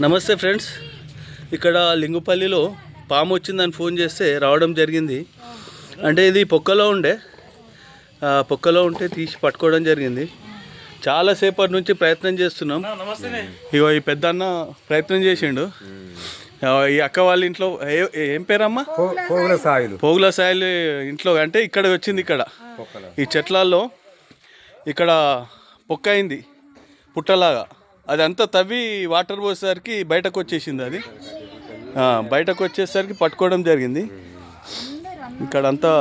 నమస్తే ఫ్రెండ్స్. ఇక్కడ లింగుపల్లిలో పాము వచ్చిందని ఫోన్ చేస్తే రావడం జరిగింది. అంటే ఇది పొక్కలో ఉండే. ఆ, పొక్కలో ఉంటే తీసి పట్టుకోవడం జరిగింది. చాలాసేపటి నుంచి ప్రయత్నం చేస్తున్నాం. ఇగో ఈ పెద్దన్న ప్రయత్నం చేసిండు. ఈ అక్క వాళ్ళ ఇంట్లో ఏ- ఏం పేరమ్మా? పోగుల సాయిలు. పోగుల సాయిల్ ఇంట్లో అంటే ఇక్కడ వచ్చింది ఇక్కడ. ఈ చెట్లల్లో ఇక్కడ పొక్క అయింది. పుట్టలాగా. అది అంతా తవ్వి వాటర్ పోసేసరికి బయటకు వచ్చేసింది అది. ఆ, బయటకు వచ్చేసరికి పట్టుకోవడం జరిగింది. ఇక్కడ అంతా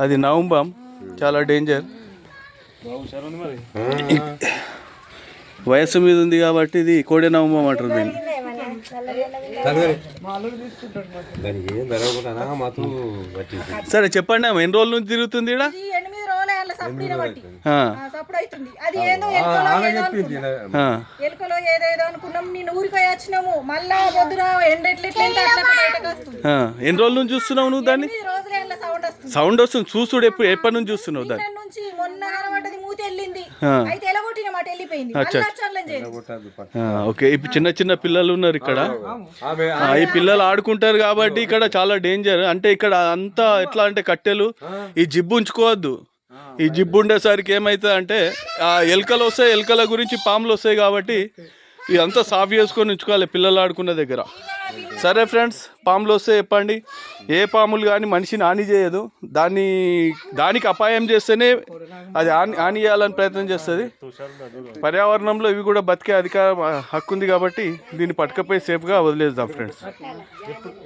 అది నవంబం. చాలా డేంజర్. వయస్సు మీద ఉంది కాబట్టి ఇది కోడే నవంబం అంటారు దీన్ని. సరే చెప్పండి ఎన్ని రోజుల నుంచి తిరుగుతుంది ఇక్కడ సప్పుడు బట్టి ఆ, సప్పుడు అవుతుంది. అది ఏదో ఎలుకలో ఏదేదో అనుకున్నాం. నేను ఊరికి వచ్చినాము. మళ్ళా పొద్దున ఎండ ఎన్ని రోజుల నుంచి చూస్తున్నావు నువ్వు దాన్ని? సౌండ్ వస్తుంది. సౌండ్ వస్తుంది. చూసుడు ఎప్పుడు ఎప్పటి నుంచి చూస్తున్నావు దాన్ని? నుంచి మొన్న కనబడ్డది మూతి వెళ్ళింది. అయితే ఎలగొట్టిన మాట వెళ్ళిపోయింది. ఓకే. ఇప్పుడు చిన్న చిన్న పిల్లలు ఉన్నారు ఇక్కడ. ఆమె ఆ, ఈ పిల్లలు ఆడుకుంటారు కాబట్టి ఇక్కడ చాలా డేంజర్ అంటే ఇక్కడ అంతా ఎట్లా అంటే కట్టెలు ఈ జిబ్బు ఉంచుకోవద్దు. ఈ జిబ్బు ఉండేసరికి ఏమవుతుంది అంటే ఆ ఎలుకలు వస్తాయి ఎలుకల గురించి పాములు వస్తాయి కాబట్టి ఇదంతా సాఫ్ చేసుకొని ఉంచుకోవాలి పిల్లలు ఆడుకున్న దగ్గర. సరే ఫ్రెండ్స్ పాములు వస్తే చెప్పండి. ఏ పాములు కానీ మనిషిని హాని చేయదు. దాన్ని దానికి అపాయం చేస్తేనే అది హాని హాని చేయాలని ప్రయత్నం చేస్తుంది. పర్యావరణంలో ఇవి కూడా బతికే అధికారం హక్కు ఉంది కాబట్టి దీన్ని పట్టుకపోయి సేఫ్గా వదిలేద్దాం ఫ్రెండ్స్.